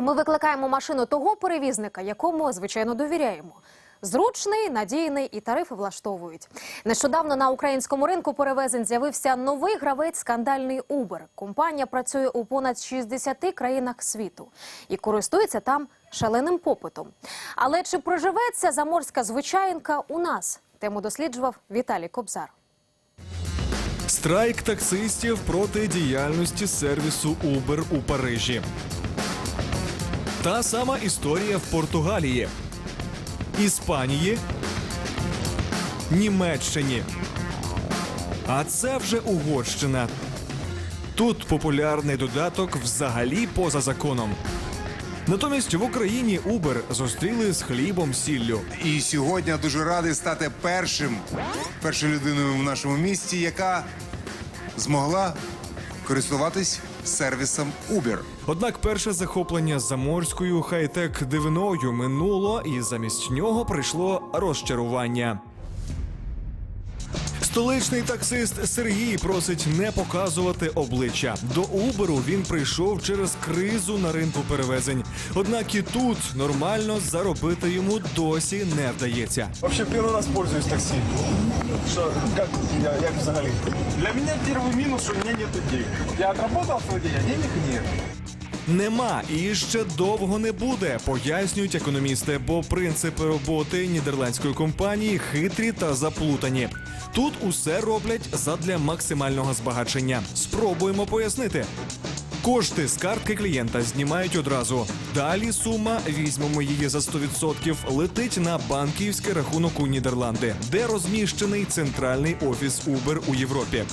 Ми викликаємо машину того перевізника, якому звичайно довіряємо. Зручний, надійний і тарифи влаштовують. Нещодавно на українському ринку перевезень з'явився новий гравець скандальний Uber. Компанія працює у понад 60 країнах світу і користується там шаленим попитом. Але чи проживеться заморська звичайнка у нас? Тему досліджував Віталій Кобзар. Страйк таксистів проти діяльності сервісу Uber у Парижі. Та сама історія в Португалії, Іспанії, Німеччині. А це вже Угорщина. Тут популярний додаток взагалі поза законом. Натомість в Україні Uber зустріли з хлібом сіллю. І сьогодні дуже радий стати першим, першою людиною в нашому місті, яка змогла користуватись сервісом Uber. Однак перше захоплення заморською хай-тек дивиною минуло, і замість нього прийшло розчарування. Столичний таксист Сергій просить не показувати обличчя. До Уберу він прийшов через кризу на ринку перевезень. Однак і тут нормально заробити йому досі не вдається. Вообще первый раз пользуюсь такси. Что, как, я, як взагалі? Для меня первый минус, что у меня нет денег. Я отработал свой день, а денег нет. Нема і ще довго не буде, пояснюють економісти, бо принципи роботи нідерландської компанії хитрі та заплутані. Тут усе роблять задля максимального збагачення. Спробуємо пояснити. Кошти з картки клієнта знімають одразу. Далі сума, візьмемо її за 100%, летить на банківський рахунок у Нідерланди, де розміщений центральний офіс Uber у Європі.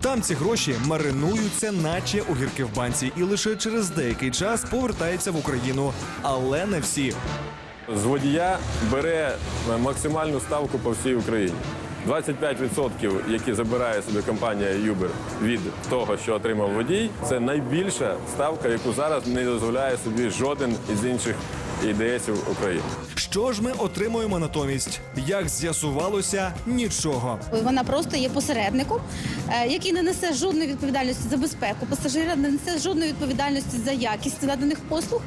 Там ці гроші маринуються, наче огірки в банці, і лише через деякий час повертаються в Україну. Але не всі. З водія бере максимальну ставку по всій Україні. 25%, які забирає собі компанія Uber від того, що отримав водій, це найбільша ставка, яку зараз не дозволяє собі жоден із інших ІДСів України. Що ж ми отримуємо натомість? Як з'ясувалося, нічого. Вона просто є посередником, е, який не несе жодної відповідальності за безпеку пасажира, не несе жодної відповідальності за якість наданих послуг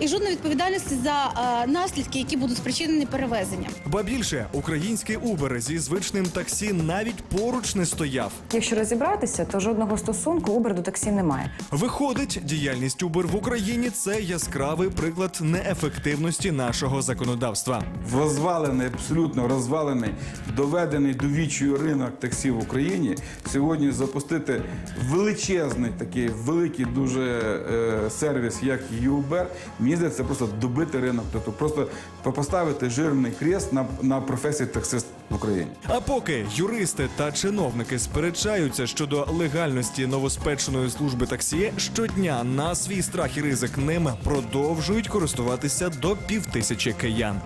і жодної відповідальності за е, наслідки, які будуть спричинені перевезенням. Ба більше, український Uber зі звичним таксі навіть поруч не стояв. Якщо розібратися, то жодного стосунку Uber до таксі немає. Виходить, діяльність Uber в Україні це яскравий приклад неефективності нашого законодавства. розвалений, абсолютно розвалений, доведений до вічою ринок таксі в Україні. Сьогодні запустити величезний такий великий дуже е, сервіс, як Uber, мені здається, це просто добити ринок. Тобто просто поставити жирний крест на, на професії таксист в Україні. А поки юристи та чиновники сперечаються щодо легальності новоспеченої служби таксі, щодня на свій страх і ризик ним продовжують користуватися до півтисячі киян.